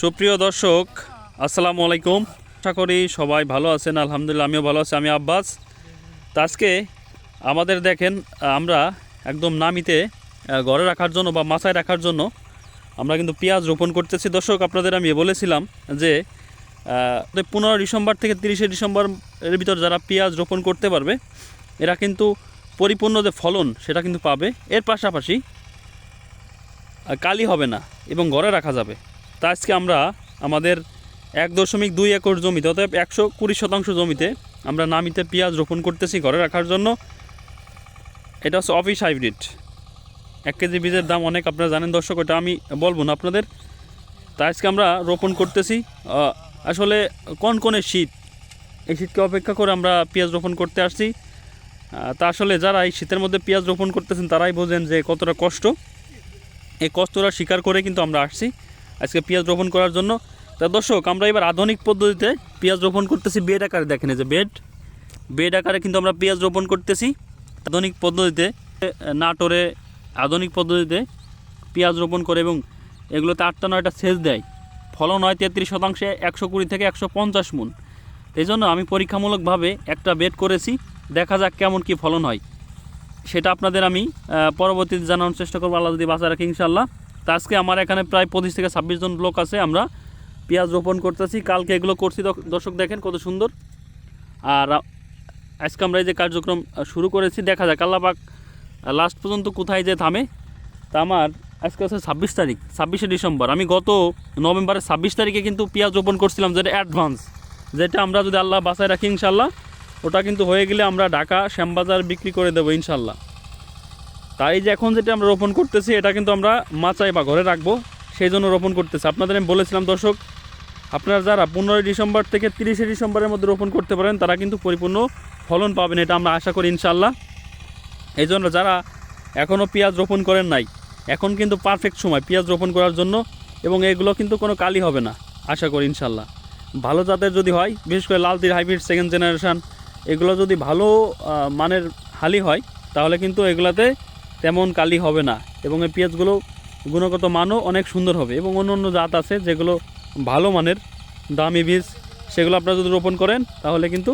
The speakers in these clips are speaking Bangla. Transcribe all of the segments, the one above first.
সুপ্রিয় দর্শক, আসসালামু আলাইকুম। আশা করি সবাই ভালো আছেন, আলহামদুলিল্লাহ আমিও ভালো আছি, আমি আব্বাস। তো আজকে আমাদের দেখেন, আমরা একদম নামিতে ঘরে রাখার জন্য বা মাথায় রাখার জন্য আমরা কিন্তু পেঁয়াজ রোপণ করতেছি। দর্শক, আপনাদের আমি বলেছিলাম যে পনেরো ডিসেম্বর থেকে তিরিশে ডিসেম্বর এর ভিতর যারা পেঁয়াজ রোপণ করতে পারবে, এরা কিন্তু পরিপূর্ণ যে ফলন সেটা কিন্তু পাবে। এর পাশাপাশি কালি হবে না এবং ঘরে রাখা যাবে। তা আজকে আমরা আমাদের এক দশমিক দুই একর জমিতে, অতএব একশো কুড়ি শতাংশ জমিতে আমরা নামিতে পেঁয়াজ রোপণ করতেছি ঘরে রাখার জন্য। এটা হচ্ছে অফিস হাইব্রিড এক কেজি বীজের দাম অনেক, আপনারা জানেন দর্শক, ওটা আমি বলব না আপনাদের। তা আজকে আমরা রোপণ করতেছি। আসলে কোন কোনে শীত? এই শীতকে অপেক্ষা করে আমরা পেঁয়াজ রোপণ করতে আসছি। তা আসলে যারা এই শীতের মধ্যে পেঁয়াজ রোপণ করতেছেন, তারাই বোঝেন যে কতটা কষ্ট। এই কষ্টটা স্বীকার করে কিন্তু আমরা আসছি। আজকে পেঁয়াজ রোপণ করার জন্য। তা দর্শক, আমরা এবার আধুনিক পদ্ধতিতে পেঁয়াজ রোপণ করতেছি। বেড আকারে দেখেন যে বেড। বেড আকারে কিন্তু আমরা পেঁয়াজ রোপণ করতেছি। আধুনিক পদ্ধতিতে, নাটোরে আধুনিক পদ্ধতিতে পেঁয়াজ রোপণ করে এবং এগুলোতে আটটা নয়টা সেচ দেয়। ফলন হয় তেত্রিশ শতাংশে একশো কুড়ি থেকে একশো পঞ্চাশ মন। এই জন্য আমি পরীক্ষামূলকভাবে একটা বেড করেছি। দেখা যাক কেমন কি ফলন হয়। সেটা আপনাদের আমি পরবর্তীতে জানানোর চেষ্টা করব। আল্লাহ যদি বাঁচা রাখি ইনশাল্লাহ তা আজকে আমার এখানে প্রায় পঁচিশ থেকে ছাব্বিশ জন লোক আছে, আমরা পেঁয়াজ রোপণ করতেছি। কালকে এগুলো করছি দর্শক দেখেন কত সুন্দর। আর আজকে আমরা এই যে কার্যক্রম শুরু করেছি, দেখা যাক, আল্লাহ পাক লাস্ট পর্যন্ত কোথায় যে থামে। তা আমার আজকে হচ্ছে ছাব্বিশ তারিখ, ছাব্বিশে ডিসেম্বর। আমি গত নভেম্বরের ছাব্বিশ তারিখে কিন্তু পেঁয়াজ রোপণ করছিলাম যেটা অ্যাডভান্স যেটা আমরা যদি আল্লাহ বাসায় রাখি ইনশাল্লাহ ওটা কিন্তু হয়ে গেলে আমরা ঢাকা শ্যামবাজার বিক্রি করে দেবো ইনশাল্লাহ তাই যে এখন যেটা আমরা রোপণ করতেছি, এটা কিন্তু আমরা মাচায় বা ঘরে রাখব, সেই জন্য রোপণ করতেছি। আপনাদের আমি বলেছিলাম, দর্শক, আপনারা যারা পনেরোই ডিসেম্বর থেকে তিরিশে ডিসেম্বরের মধ্যে রোপণ করতে পারেন, তারা কিন্তু পরিপূর্ণ ফলন পাবেন, এটা আমরা আশা করি ইনশাল্লাহ এই জন্য যারা এখনও পেঁয়াজ রোপণ করেন নাই, এখন কিন্তু পারফেক্ট সময় পেঁয়াজ রোপণ করার জন্য, এবং এগুলো কিন্তু কোনো কালি হবে না, আশা করি ইনশাল্লাহ ভালো জাতের যদি হয়, বিশেষ করে লালতির হাইব্রিড সেকেন্ড জেনারেশন এগুলো যদি ভালো মানের হালি হয়, তাহলে কিন্তু এগুলাতে তেমন কালি হবে না। এবং এই পেঁয়াজগুলো গুণগত মানও অনেক সুন্দর হবে এবং অন্য অন্য জাত আছে যেগুলো ভালো মানের দামি বীজ, সেগুলো আপনারা যদি রোপণ করেন, তাহলে কিন্তু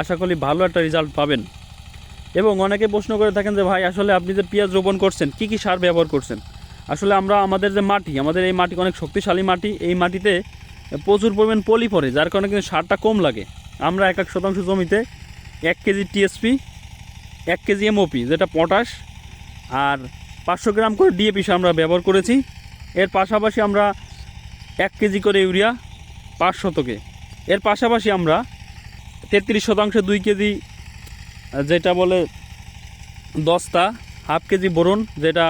আশা করি ভালো একটা রেজাল্ট পাবেন। এবং অনেকে প্রশ্ন করে থাকেন যে ভাই, আসলে আপনি যে পেঁয়াজ রোপণ করছেন, কি কি সার ব্যবহার করছেন? আসলে আমরা আমাদের যে মাটি, আমাদের এই মাটি অনেক শক্তিশালী মাটি, এই মাটিতে প্রচুর পরিমাণ পলি পড়ে, যার কারণে কিন্তু সারটা কম লাগে। আমরা এক এক শতাংশ জমিতে এক কেজি টিএসপি, এক কেজি এমওপি, যেটা পটাশ আর পাঁচশো গ্রাম করে ডিএপি সার আমরা ব্যবহার করেছি। এর পাশাপাশি আমরা এক কেজি করে ইউরিয়া পাঁচ শতকে। এর পাশাপাশি আমরা তেত্রিশ শতাংশে দুই কেজি, যেটা বলে দশটা হাফ কেজি বোরন, যেটা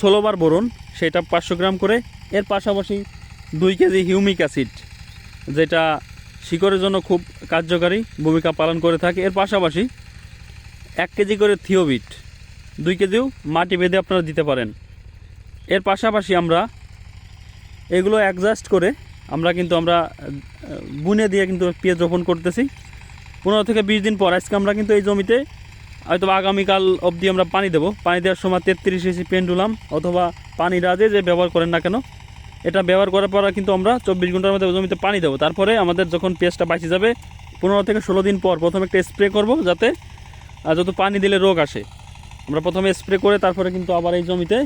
ষোলোবার বোরন, সেটা পাঁচশো গ্রাম করে। এর পাশাপাশি দুই কেজি হিউমিক অ্যাসিড, যেটা শিকড়ের জন্য খুব কার্যকারী ভূমিকা পালন করে থাকে। এর পাশাপাশি এক কেজি করে থিওবিট দুই কেজিও মাটি বেঁধে আপনারা দিতে পারেন। এর পাশাপাশি আমরা এগুলো অ্যাডজাস্ট করে আমরা কিন্তু আমরা বুনে দিয়ে কিন্তু পেঁয়াজ রোপণ করতেছি। পনেরো থেকে বিশ দিন পর আজকে আমরা কিন্তু এই জমিতে হয়তো আগামীকাল অবধি আমরা পানি দেবো। পানি দেওয়ার সময় তেত্রিশ ইসি পেন্ডুলাম অথবা পানি রাজে যে ব্যবহার করেন না কেন, এটা ব্যবহার করার পর কিন্তু আমরা চব্বিশ ঘণ্টার মধ্যে জমিতে পানি দেবো। তারপরে আমাদের যখন পেঁয়াজটা বাঁচে যাবে, পনেরো থেকে ষোলো দিন পর প্রথমে একটা স্প্রে করব যাতে যত পানি দিলে রোগ আসে। আমরা প্রথমে স্প্রে করে তারপরে কিন্তু আবার এই জমিতে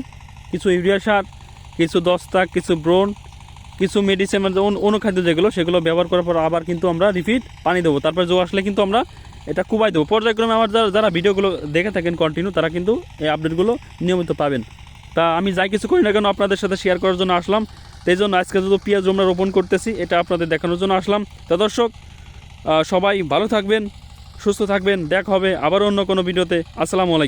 কিছু ইউরিয়া সার, কিছু দস্তাক কিছু ব্রোন কিছু মেডিসিন মানে অনুখাদ্য যেগুলো, সেগুলো ব্যবহার করার পর আবার কিন্তু আমরা রিপিট পানি দেবো। তারপর জো আসলে কিন্তু আমরা এটা কুবাই দেবো। পর্যায়ক্রমে আমার যারা যারা ভিডিওগুলো দেখে থাকেন কন্টিনিউ তারা কিন্তু এই আপডেটগুলো নিয়মিত পাবেন। তা আমি যাই কিছু করি না কেন, আপনাদের সাথে শেয়ার করার জন্য আসলাম। সেই জন্য আজকে যদি পেঁয়াজ আমরা রোপণ করতেছি, এটা আপনাদের দেখানোর জন্য আসলাম। তা দর্শক সবাই ভালো থাকবেন, সুস্থ থাকবেন, দেখা হবে আবার অন্য কোনো ভিডিওতে। আসসালামু আলাইকুম।